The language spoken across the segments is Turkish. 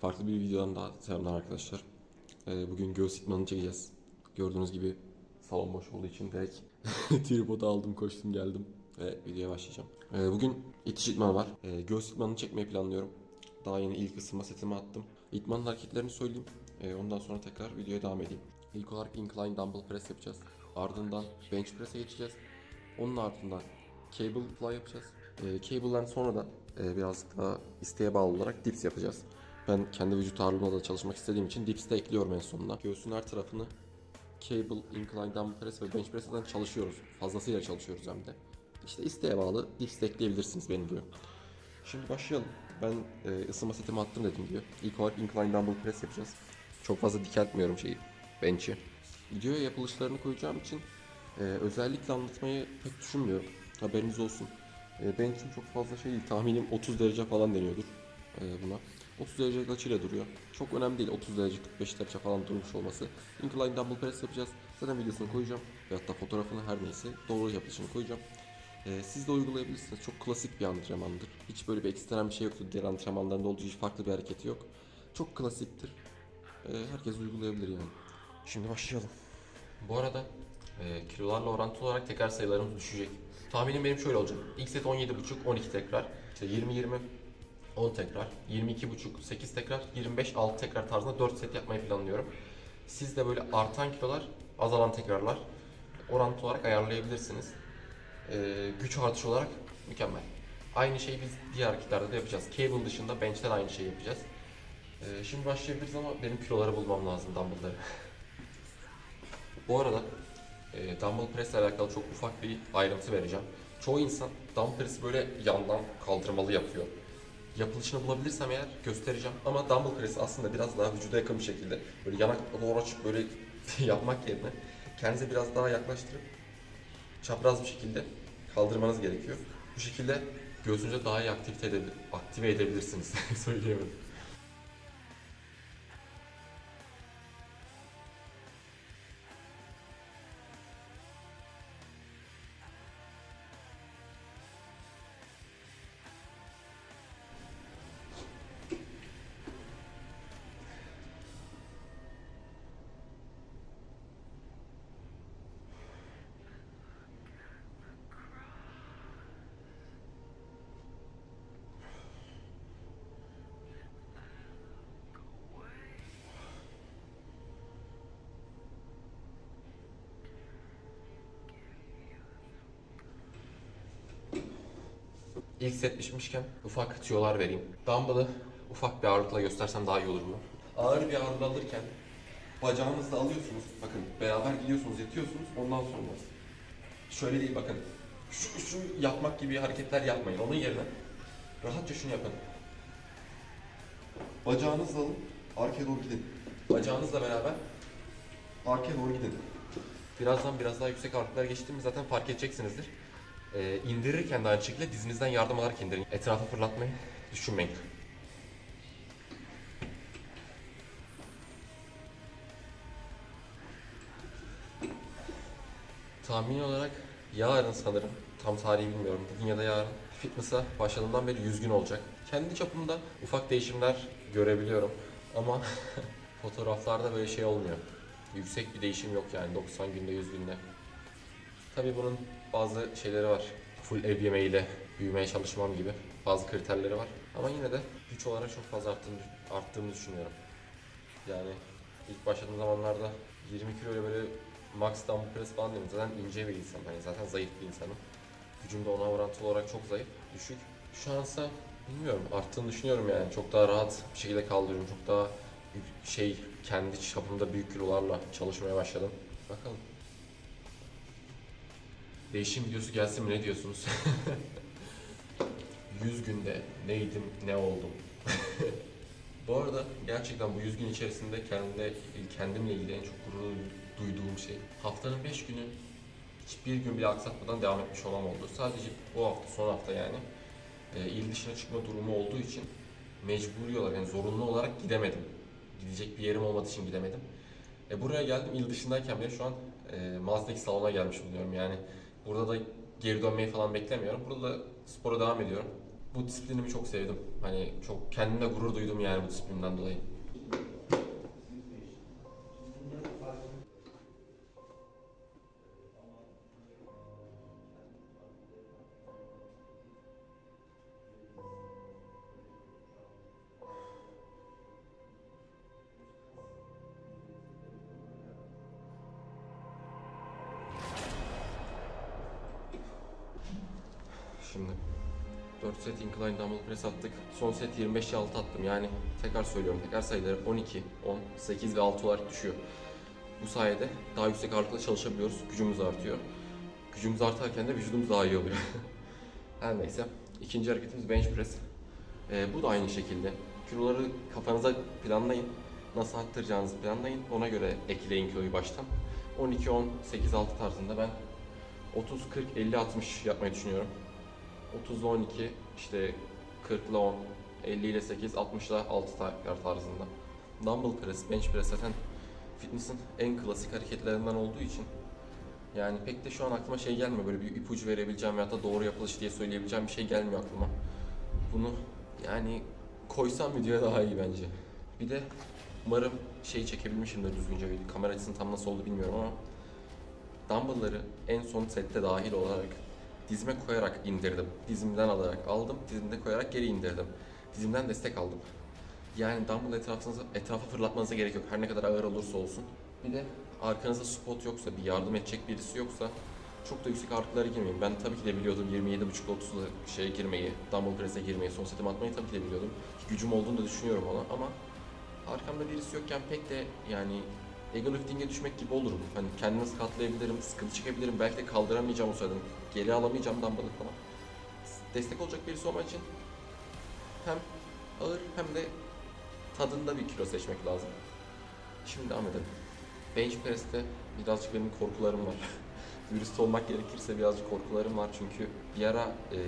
Farklı bir videodan daha selamlar arkadaşlar. Ee, bugün göğüs idmanını çekeceğiz. Gördüğünüz gibi salon boş olduğu için direkt tripodu aldım, koştum geldim ve videoya başlayacağım. Ee, bugün itiş idmanı var. Ee, göğüs idmanını çekmeyi planlıyorum. Daha yeni ilk ısınma setimi attım. İdmanın hareketlerini söyleyeyim. Ee, ondan sonra tekrar videoya devam edeyim. İlk olarak incline dumbbell press yapacağız. Ardından bench press'e geçeceğiz. Onun ardından cable fly yapacağız. Ee, cable'dan sonra da e, birazcık daha isteğe bağlı olarak dips yapacağız. Ben kendi vücut ağırlığımla da çalışmak istediğim için dips de ekliyorum en sonunda. Göğsün her tarafını cable, incline, dumbbell press ve bench press'ten çalışıyoruz. Fazlasıyla çalışıyoruz hem de. İşte isteğe bağlı dips de ekleyebilirsiniz benim gibi. Şimdi başlayalım. Ben e, ısınma setimi attım dedim diyor. İlk olarak incline dumbbell press yapacağız. Çok fazla dikeltmiyorum şeyi, bench'i. Videoya yapılışlarını koyacağım için e, özellikle anlatmayı pek düşünmüyorum. Haberiniz olsun. E, bench'im çok fazla şey değil. Tahminim 30 derece falan deniyordur e, buna. 30 derece açıyla duruyor. Çok önemli değil 30 derece 45 derece falan durmuş olması. Incline dumbbell press yapacağız. Zaten videosunu koyacağım. Ve hatta fotoğrafını her neyse doğru yapılışını koyacağım. Ee, siz de uygulayabilirsiniz. Çok klasik bir antrenmandır. Hiç böyle bir ekstrem bir şey yoktur. Diğer antrenmanlarında olduğu hiç farklı bir hareketi yok. Çok klasiktir. Ee, herkes uygulayabilir yani. Şimdi başlayalım. Bu arada e, kilolarla orantılı olarak tekrar sayılarımız düşecek. Tahminim benim şöyle olacak. İlk set 17.5, 12 tekrar. İşte 20-20, 10 tekrar. 22.5, 8 tekrar. 25, 6 tekrar tarzında 4 set yapmayı planlıyorum. Siz de böyle artan kilolar, azalan tekrarlar orantılı olarak ayarlayabilirsiniz. Ee, güç artışı olarak mükemmel. Aynı şeyi biz diğer hareketlerde de yapacağız. Cable dışında bench'ten aynı şeyi yapacağız. Ee, şimdi başlayabiliriz ama benim kiloları bulmam lazım dumbbellları. Bu arada e, dumbbell press ile alakalı çok ufak bir ayrıntı vereceğim. Çoğu insan dumbbell press'i böyle yandan kaldırmalı yapıyor. Yapılışını bulabilirsem eğer göstereceğim. Ama dumbbell press aslında biraz daha vücuda yakın bir şekilde böyle yanak doğru açıp böyle yapmak yerine kendinize biraz daha yaklaştırıp çapraz bir şekilde kaldırmanız gerekiyor. Bu şekilde göğsünüze daha iyi aktivite edebilir, aktive edebilirsiniz. Söyleyemedim. İlk set pişmişken ufak tüyolar vereyim. Dumbbell'ı ufak bir ağırlıkla göstersem daha iyi olur mu? Ağır bir ağırlık alırken bacağınızla alıyorsunuz. Bakın beraber gidiyorsunuz, yatıyorsunuz. Ondan sonra şöyle değil bakın. Şu, şu yapmak gibi hareketler yapmayın. Onun yerine rahatça şunu yapın. Bacağınızla alın, arkaya doğru gidin. Bacağınızla beraber arkaya doğru gidin. Birazdan biraz daha yüksek ağırlıklara geçtiğimi zaten fark edeceksinizdir. Ee, indirirken de aynı şekilde dizinizden yardım alarak indirin. Etrafı fırlatmayı düşünmeyin. Tahmin olarak yarın sanırım, tam tarihi bilmiyorum, bugün ya da yarın fitness'a başladığımdan beri 100 gün olacak. Kendi çapımda ufak değişimler görebiliyorum ama fotoğraflarda böyle şey olmuyor. Yüksek bir değişim yok yani 90 günde 100 günde. Tabii bunun bazı şeyleri var. Full ev yemeğiyle büyümeye çalışmam gibi bazı kriterleri var. Ama yine de güç olarak çok fazla arttığını, arttığımı düşünüyorum. Yani ilk başladığım zamanlarda 20 kilo ile böyle max dumbbell press falan dedim. Zaten ince bir insanım. Hani zaten zayıf bir insanım. Gücüm de ona orantılı olarak çok zayıf, düşük. Şu ansa bilmiyorum arttığını düşünüyorum yani. Çok daha rahat bir şekilde kaldırıyorum. Çok daha şey kendi çapımda büyük kilolarla çalışmaya başladım. Bakalım. Değişim videosu gelsin mi ne diyorsunuz? 100 günde neydim ne oldum. bu arada gerçekten bu 100 gün içerisinde kendimde, kendimle ilgili en çok gurur duyduğum şey haftanın 5 günü hiçbir gün bile aksatmadan devam etmiş olmam oldu. Sadece bu hafta son hafta yani e, il dışına çıkma durumu olduğu için mecburi olarak yani zorunlu olarak gidemedim. Gidecek bir yerim olmadığı için gidemedim. E, buraya geldim il dışındayken bile şu an e, Mazdaki salona gelmiş bulunuyorum yani. Burada da geri dönmeyi falan beklemiyorum. Burada da spora devam ediyorum. Bu disiplinimi çok sevdim. Hani çok kendimle gurur duydum yani bu disiplinden dolayı. Şimdi 4 set incline dumbbell press attık. Son set 25'e 6 attım. Yani tekrar söylüyorum. Tekrar sayıları 12, 10, 8 ve 6 olarak düşüyor. Bu sayede daha yüksek ağırlıkla çalışabiliyoruz. Gücümüz artıyor. Gücümüz artarken de vücudumuz daha iyi oluyor. Her neyse. İkinci hareketimiz bench press. Ee, bu da aynı şekilde. Kiloları kafanıza planlayın. Nasıl arttıracağınızı planlayın. Ona göre ekleyin kiloyu baştan. 12, 10, 8, 6 tarzında ben 30, 40, 50, 60 yapmayı düşünüyorum. 30 ile 12, işte 40 ile 10, 50 ile 8, 60 ile 6 tekrar tarzında. Dumbbell press, bench press zaten fitness'in en klasik hareketlerinden olduğu için yani pek de şu an aklıma şey gelmiyor böyle bir ipucu verebileceğim ya da doğru yapılış diye söyleyebileceğim bir şey gelmiyor aklıma. Bunu yani koysam videoya daha iyi bence. Bir de umarım şey çekebilmişimdir düzgünce video. Kamera açısının tam nasıl oldu bilmiyorum ama dumbbellları en son sette dahil olarak dizime koyarak indirdim. Dizimden alarak aldım, dizimde koyarak geri indirdim. Dizimden destek aldım. Yani dumbbell etrafınıza, etrafa fırlatmanıza gerek yok. Her ne kadar ağır olursa olsun. Bir de arkanızda spot yoksa, bir yardım edecek birisi yoksa çok da yüksek ağırlıklara girmeyin. Ben tabii ki de biliyordum 27.5-30'la şeye girmeyi, dumbbell press'e girmeyi, son setime atmayı tabii ki de biliyordum. Gücüm olduğunu da düşünüyorum ona ama arkamda birisi yokken pek de yani ego lifting'e düşmek gibi olur bu. Hani kendimi katlayabilirim, sıkıntı çekebilirim. Belki de kaldıramayacağım o sırada. Geri alamayacağım dumbbell'ı falan. Destek olacak birisi olmak için hem ağır hem de tadında bir kilo seçmek lazım. Şimdi devam edelim. Bench press'te birazcık benim korkularım var. Dürüst olmak gerekirse birazcık korkularım var çünkü bir ara e,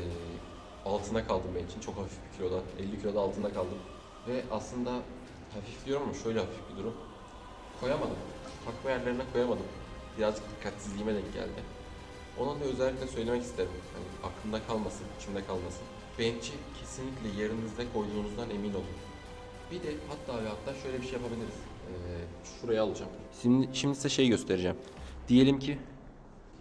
altına kaldım bench'in çok hafif bir kiloda, 50 kiloda altında kaldım. Ve aslında hafif diyorum ama şöyle hafif bir durum. Koyamadım. Takma yerlerine koyamadım. Birazcık dikkatsizliğime denk geldi. Ona da özellikle söylemek isterim. Hani aklımda kalmasın, içimde kalmasın. Bench'i kesinlikle yerinizde koyduğunuzdan emin olun. Bir de hatta ve hatta şöyle bir şey yapabiliriz. Ee, şuraya alacağım. Şimdi, şimdi size şey göstereceğim. Diyelim ki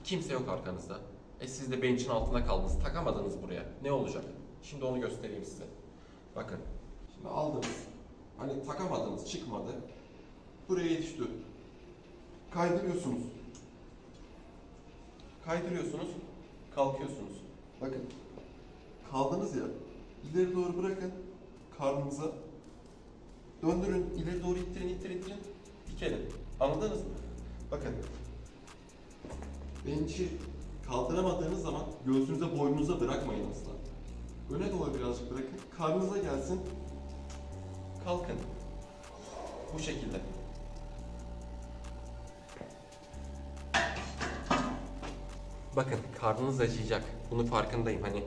kimse yok arkanızda. E siz de bench'in altında kaldınız. Takamadınız buraya. Ne olacak? Şimdi onu göstereyim size. Bakın. Şimdi aldınız. Hani takamadınız, çıkmadı. Buraya düştü. Kaydırıyorsunuz. Kaydırıyorsunuz. Kalkıyorsunuz. Bakın. Kaldınız ya. İleri doğru bırakın. Karnınıza. Döndürün. ileri doğru ittirin, ittirin, ittirin. Dikelim. Anladınız mı? Bakın. Bench'i kaldıramadığınız zaman göğsünüze, boynunuza bırakmayın asla. Öne doğru birazcık bırakın. Karnınıza gelsin. Kalkın. Bu şekilde. Bakın karnınız acıyacak. Bunun farkındayım. Hani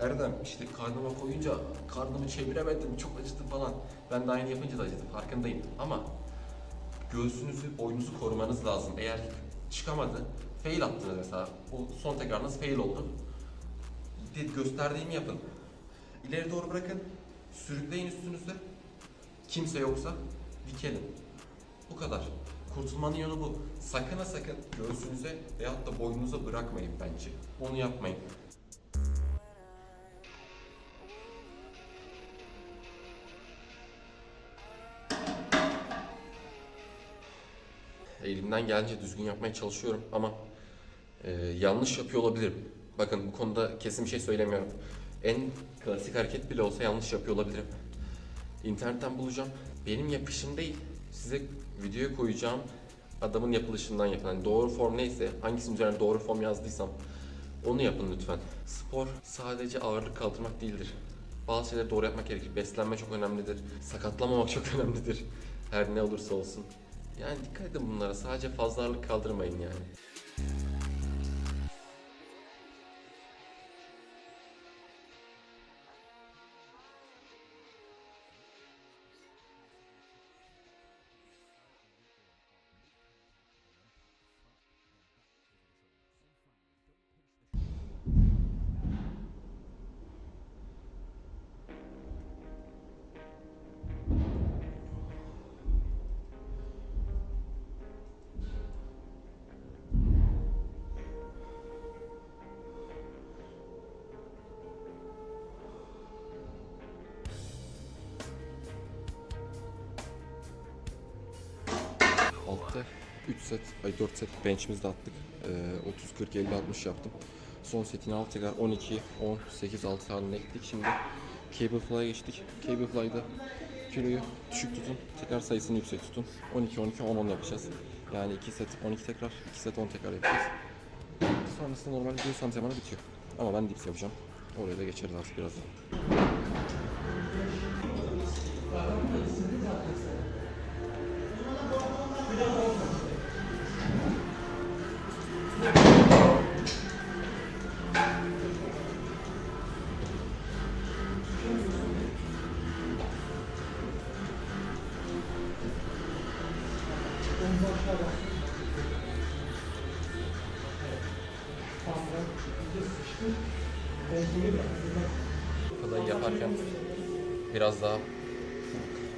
Erdem işte karnıma koyunca karnımı çeviremedim çok acıdı falan. Ben de aynı yapınca da acıdı farkındayım. Ama göğsünüzü, boynunuzu korumanız lazım. Eğer çıkamadı, fail attınız mesela. O son tekrarınız fail oldu. Gösterdiğimi yapın. İleri doğru bırakın. Sürükleyin üstünüzde. Kimse yoksa dikelim. Bu kadar. Kurtulmanın yolu bu. Sakın ha sakın göğsünüze veyahut da boynunuza bırakmayın bence. Onu yapmayın. Elimden gelince düzgün yapmaya çalışıyorum ama e, yanlış yapıyor olabilirim. Bakın bu konuda kesin bir şey söylemiyorum. En klasik hareket bile olsa yanlış yapıyor olabilirim. İnternetten bulacağım. Benim yapışım değil. Size videoya koyacağım adamın yapılışından yapın. Yani doğru form neyse, hangisinin üzerine doğru form yazdıysam onu yapın lütfen. Spor sadece ağırlık kaldırmak değildir. Bazı şeyleri doğru yapmak gerekir. Beslenme çok önemlidir. Sakatlamamak çok önemlidir. Her ne olursa olsun. Yani dikkat edin bunlara. Sadece fazla ağırlık kaldırmayın yani. Set, ay 4 set bench'imizi attık. Ee, 30, 40, 50, 60 yaptım. Son setini aldık tekrar 12, 10, 8, 6 haline gittik. Şimdi cable fly'a geçtik. Cable fly'da kiloyu düşük tutun. Tekrar sayısını yüksek tutun. 12, 12, 10, 10 yapacağız. Yani 2 set 12 tekrar, 2 set 10 tekrar yapacağız. Sonrasında normal göğüs antrenmanı bitiyor. Ama ben dips yapacağım. Oraya da geçeriz artık birazdan. Fly'ı yaparken biraz daha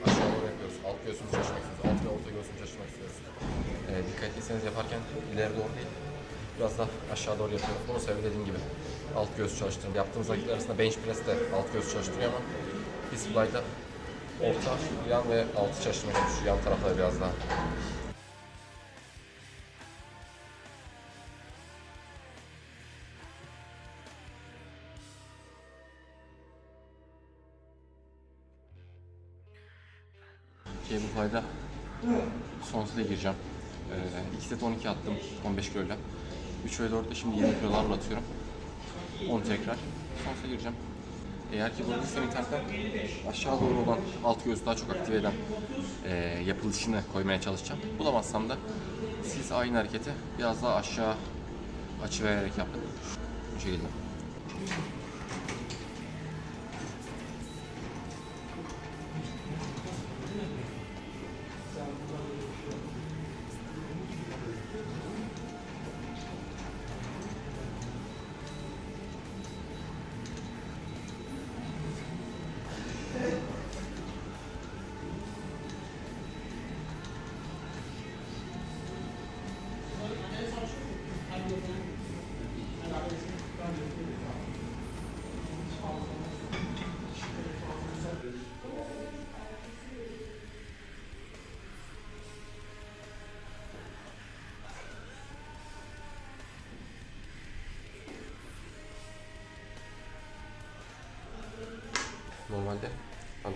aşağı doğru yapıyoruz. Alt göğsümüzü çalışmak istiyoruz. Alt ve orta göğsümüzü çalışmak istiyoruz. Ee, dikkat ettiyseniz yaparken ileri doğru değil. Biraz daha aşağı doğru yapıyoruz. Bunun sebebi dediğim gibi alt göğsü çalıştırıyor. Yaptığımız hareketler arasında bench press de alt göğsü çalıştırıyor ama biz fly'da orta, yan ve altı çalıştırmaya çalışıyoruz. Yan tarafları biraz daha. Cable Fly'da son sete gireceğim. Ee, 2 set 12 attım 15 kiloyla. 3 ve 4'te şimdi 20 kilolarla atıyorum. 10 tekrar. Son sete gireceğim. Eğer ki bulabilirsem internetten aşağı doğru olan alt göğsü daha çok aktive eden e, yapılışını koymaya çalışacağım. Bulamazsam da siz aynı hareketi biraz daha aşağı açı vererek yapın. Bu şekilde.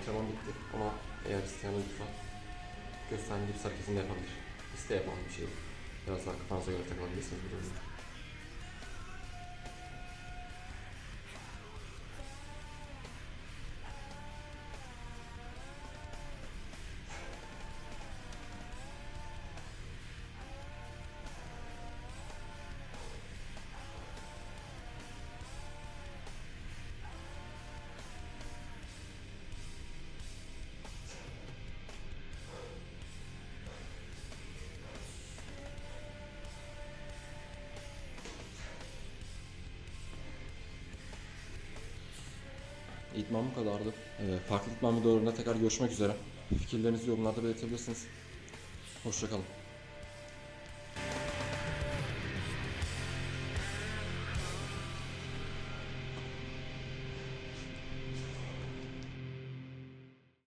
Antrenman bitti ama eğer isteyen olursa gösterdiğim gibi herkesin de yapabilir. İste yapan bir şey. Biraz daha kafanıza göre takılabilirsiniz bu durumda. İdman bu kadardı. Ee, farklı idman videolarında tekrar görüşmek üzere. Fikirlerinizi yorumlarda belirtebilirsiniz. Hoşçakalın.